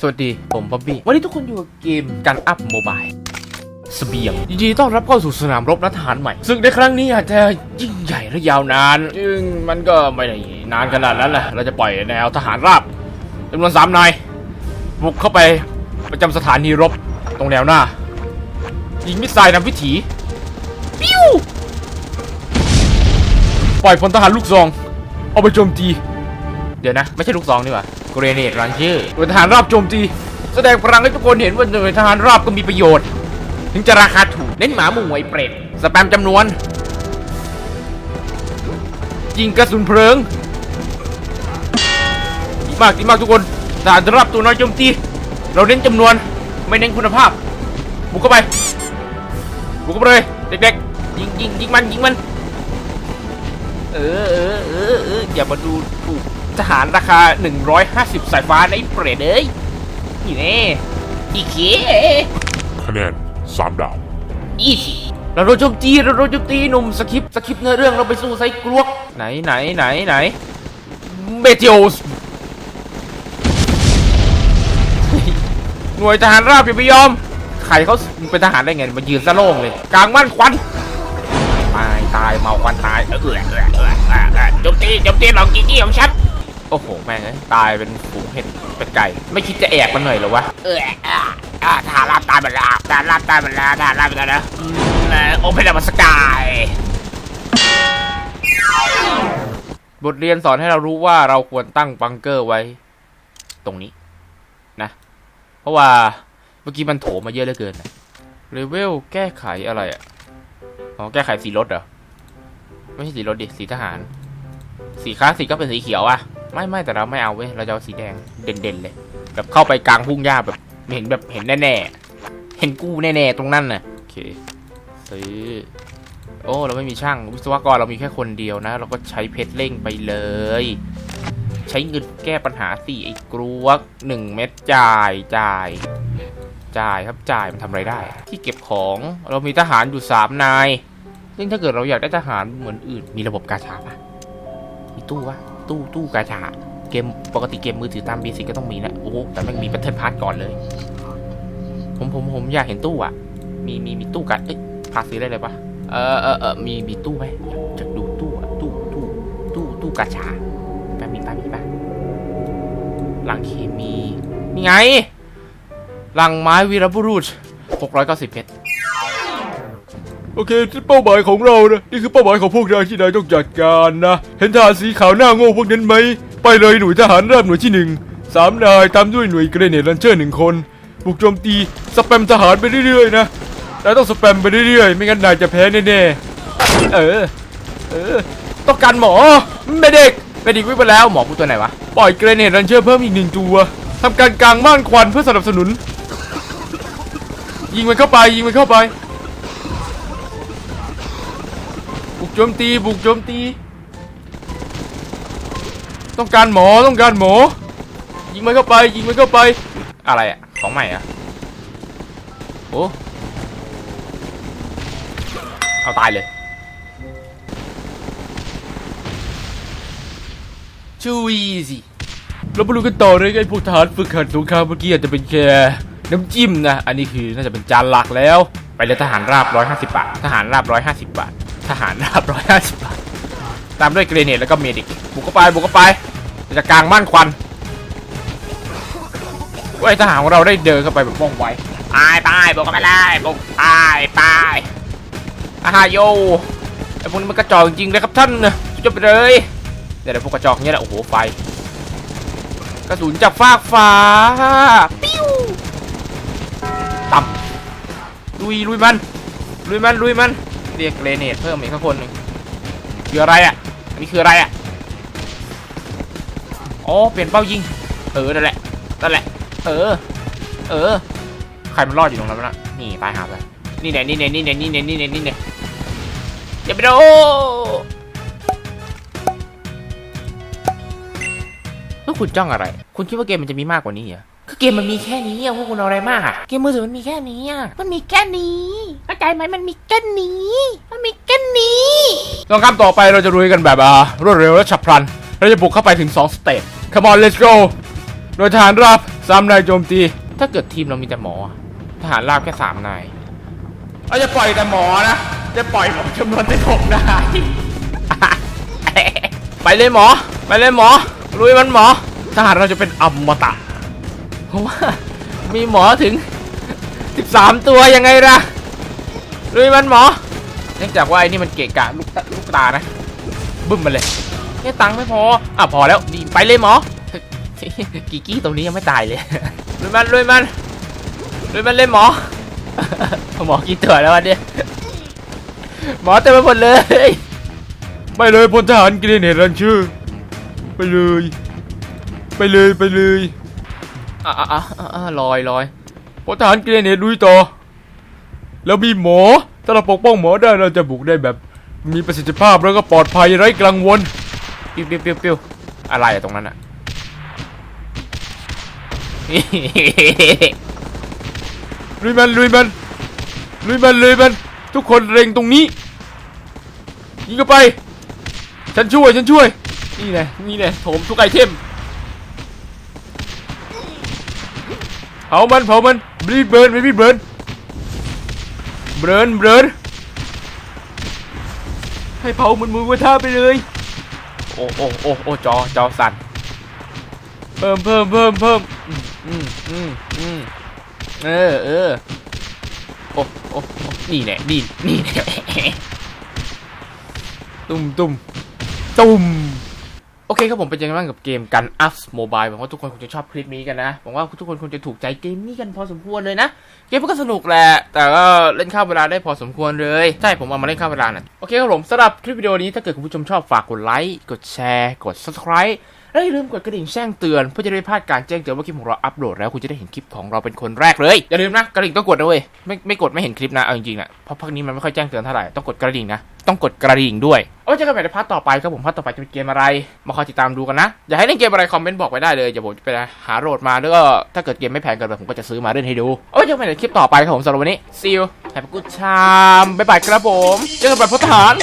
สวัสดี ผมบ๊อบบี้ วันนี้ทุกคนอยู่กับเกมกันอัพโมบายเบียงยินดีต้อนรับเข้าสู่สนามรบนักทหารใหม่ ซึ่งในครั้งนี้อาจจะยิ่งใหญ่และยาวนานซึ่งมันก็ไม่ได้นานขนาดนั้นแหละเราจะปล่อยแนวทหารราบจำนวนสามนายบุกเข้าไปประจำสถานีรบตรงแนวหน้า ยิงมิสไซล์นำวิถีปิ้วปล่อยพลทหารลูกซอง เอาไปโจมตี เดี๋ยวนะ ไม่ใช่ลูกซองนี่หว่าเกรเนตรันชอร์หน่วยทหารราบโจมตีแสดงพลังให้ทุกคนเห็นว่าหน่วยทหารราบก็มีประโยชน์ ถึงจะราคาถูกเน้นหมาหมู่ไอเปรตสแปมจำนวนยิงกระสุนเพลิงดีมากดีมากทุกคนทหารราบตัวน้อยโจมตี เราเน้นจำนวนไม่เน้นคุณภาพบุกเข้าไปบุกเข้าไปเลยเด็กๆยิงยิงยิงมันยิงมัน เออเออเออเอออย่ามาดูถูก ทหารราคา 150 สายฟ้าในะไอ้เปรตเอ้ยนี่แน่อีเคคะแนนสามดาวอีสิเราโดนโจมตีเราโดนโจมตีหนุ่มสคริปต์สคริปต์เนื้อเรื่องเราไปสู้ไซกลวก ไหนไหนไหนไหนเมทิโอสหน่วยทหารราบอย่าไปยอมใครเขาเป็นทหารได้ไงมายืนซะโล่งเลยกลางบ้านควันตายตายเมาควันตายเออเออเออเออเออเออโจมตีโจมตีหลอกกี้กี้ของฉัน โอ้โห แม่งตายเป็นฝูงเห็ดเป็นไก่ ไม่คิดจะแอกมันหน่อยหรอวะ เอออ่าทาราบตายหมดแล้วทารราบตายหมดแล้วทารราบไปแล้วนะโอเพนดัมสกายบทเรียนสอนให้เรารู้ว่าเราควรตั้งบังเกอร์ไว้ ตรงนี้นะ เพราะว่าเมื่อกี้มันโถมมาเยอะเหลือเกินเลเวลแก้ไขอะไรอะอ๋อแก้ไขสีรถเหรอ ไม่ใช่สีรถดิ สีทหาร สีคลาสสิกก็เป็นสีเขียวอะ ไม่ไม่แต่เราไม่เอาเว้ยเราจะเอาสีแดงเด่นๆเลย แบบเข้าไปกลางพุ่งหญ้าแบบเห็นแบบเห็นแน่ๆเห็นกู้แน่ๆตรงนั้นน่ะโอเคซื้อโอ้เราไม่มีช่างวิศวกรเรามีแค่คนเดียวนะ เราก็ใช้เพชรเร่งไปเลย ใช้เงินแก้ปัญหาสี่ไอ้กรวกหนึ่งเม็ดจ่ายจ่ายจ่ายครับจ่ายมันทำไรได้ ที่เก็บของเรามีทหารอยู่สามนาย ซึ่งถ้าเกิดเราอยากได้ทหารเหมือนอื่นมีระบบกาชาปะมีตู้วะ ตู้ตู้กาชาเกมปกติเกมมือถือตามเบสิกก็ต้องมีนะโอ้โหแต่มันมีแพทเทิร์นพาร์ทก่อนเลย ผมผมผมอยากเห็นตู้อะ มีมีมีตู้กันเอ้ยพาซื้อได้เลยปะเออเออเออมีมีตู้ไหมอยากดูตู้อะตู้ตู้ตู้ตู้กาชาแป๊บมีป้ามีปะหลังเคมีนี่ไงหลังไม้วีรบุรุษ690เพชร โอเคเป้าหมายของเรานะนี่คือเป้าหมายของพวกนายที่นายต้องจัดการนะ เห็นทหารสีขาวหน้าโง่พวกนั้นไหม ไปเลยหน่วยทหารราบหน่วยที่หนึ่งสามนายตามด้วยหน่วยเกรเนตลันเชอร์หนึ่งคน บุกโจมตีสแปมทหารไปเรื่อยๆนะนายต้องสแปมไปเรื่อยๆ ไม่งั้นนายจะแพ้แน่ๆ เออ เออ ต้องการหมอเมดิกเมดิกวิ่งไปแล้วหมอพูดตัวไหนวะ ปล่อยเกรเนตลันเชอร์เพิ่มอีกหนึ่งตัวทำการกลางม่านควันเพื่อสนับสนุน ยิงมันเข้าไปยิงมันเข้าไป โจมตี บุกโจมตี ต้องการหมอต้องการหมอ ยิงมันเข้าไป ยิงมันเข้าไป อะไรอะของใหม่อะโอ้เอาตายเลยชูอีสิเรามาดูกันต่อเลยไอ้พวกทหารฝึกหัดสงครามเมื่อกี้อาจจะเป็นแค่น้ำจิ้มนะ อันนี้คือน่าจะเป็นจานหลักแล้ว ไปเลยทหารราบ 150 บาท ทหารราบ 150 บาท ทหารราบ150บาทตามด้วยเกรเนตแล้วก็เมดิกบุกเข้าไปบุกเข้าไปจะกลางม่านควันเว้ยทหารของเราได้เดินเข้าไปแบบว่องไวตายตายบุกเข้าไปเลยบุกตายตายอาฮาโยไอพวกนี้มันกระจอกจริงเลยครับท่านจบไปเลยเดี๋ยวเดี๋ยวพวกกระจอกเนี้ยแหละโอ้โหไฟกระสุนจากฟากฟ้าปิ้วต่ำลุยลุยมันลุยมันลุยมัน เรียกเกรเนตเพิ่มอีกสักคนหนึ่งคืออะไรอะ อันนี้คืออะไรอะอ๋อเปลี่ยนเป้ายิง เออ นั่นแหละ นั่นแหละ เออ เออ ใครมันรอดอยู่ตรงนั้นวะน่ะนี่ตายหาไปนี่แน่นี่แน่นี่แน่นี่แน่นี่แน่นี่แน่อย่าไปโดแล้วคุณจ้องอะไร คุณคิดว่าเกมมันจะมีมากกว่านี้เหรอ เกมมันมีแค่นี้อะพวกคุณเอาอะไรมากอะเกมมือถือมันมีแค่นี้อะมันมีแค่นี้เข้าใจไหมมันมีแค่นี้ มันมีแค่นี้สงครามต่อไปเราจะรุยกันแบบอ่ารวดเร็วและฉับพลัน เราจะบุกเข้าไปถึง 2 สเตจ Come on let's go โดยทหารราบสสามนายโจมตี ถ้าเกิดทีมเรามีแต่หมออะทหารราบแค่สามนายเราจะปล่อยแต่หมอนะ จะปล่อยหมอจำนวนได้หกนายไปเลยหมอ ไปเลยหมอ ลุยมันหมอ ทหารเราจะเป็นอมตะ เพราะว่ามีหมอถึง 13 ตัวยังไงล่ะลุยมันหมอ เนื่องจากว่าไอ้นี่มันเกะกะลูกตาลูกตานะ บึ้มมาเลยแค่ตังค์ไม่พอ อะพอแล้วดีไปเลยหมอ กีกี้ตรงนี้ยังไม่ตายเลยลุยมันลุยมันลุยมันเลยหมอ หมอกี่ตัวแล้ววันนี้หมอเต็มไปหมดเลยไปเลยพลทหารเกรเนตรันชื่อ ไปเลย ไปเลยไปเลย อะอะอะอะลอยลอยพลทหารเกรเนตลุยต่อ แล้วมีหมอ ถ้าเราปกป้องหมอได้เราจะบุกได้แบบมีประสิทธิภาพแล้วก็ปลอดภัยไร้กังวลปิ้วปิ้วปิ้วปิ้วอะไรอะตรงนั้นอะลุยมันลุยมันลุยมันลุยมันทุกคนเร็งตรงนี้ยิงเข้าไป ฉันช่วยฉันช่วย นี่แหละนี่แหละโถมทุกไอเทม เผามันเผามันบรีดเบิร์นไม่บรีดเบิร์นเบิร์นเบิร์นให้เผาเหมือนมือวัท่าไปเลย โอ้โอ้โอ้โอ้จอจอสั่นเพิ่มเพิ่มเพิ่มเพิ่มอืมอืมอืมเออเออโอ้โอ้โอ้นี่แหละนี่นี่แหละตุ่มตุ่มตุ่ม โอเคครับผมเป็นยังไงบ้างกับเกมกันอัพโมบายหวังว่าทุกคนคงจะชอบคลิปนี้กันนะหวังว่าทุกคนคงจะถูกใจเกมนี้กันพอสมควรเลยนะ เกมก็สนุกแหละ แต่ก็เล่นข้าวเวลาได้พอสมควรเลย ใช่ ผมเอามาเล่นข้าวเวลาน่ะโอเคครับผมสำหรับคลิปวิดีโอนี้ถ้าเกิดคุณผู้ชมชอบฝากกดไลค์กดแชร์ กด subscribe และอย่าลืมกดกระดิ่งแจ้งเตือนเพื่อจะได้ไม่พลาดการแจ้งเตือนว่าคลิปของเราอัปโหลดแล้วคุณจะได้เห็นคลิปของเราเป็นคนแรกเลยอย่าลืมนะกระดิ่งต้องกดนะเว้ยไม่ไม่กดไม่เห็นคลิปนะเอาจริงๆนะเพราะพักนี้มันไม่ค่อยแจ้งเตือนเท่าไหร่ต้องกดกระดิ่งนะต้องกดกระดิ่งด้วยเอาไว้เจอกันใหม่ในพาร์ทต่อไปครับผมพาร์ทต่อไปจะเป็นเกมอะไร มาคอยติดตามดูกันนะอยากให้เล่นเกมอะไรคอมเมนต์บอกไว้ได้เลยเดี๋ยวผมจะไปหาโหลดมาแล้วก็ถ้าเกิดเกมไม่แพงเกินไปผมก็จะซื้อมาเล่นให้ดูเอาไว้เจอกันใหม่ในคลิปต่อไปครับผมสำหรับวันนี้ see you have a good time บ๊ายบายครับผมเจอกันใหม่พลทหาร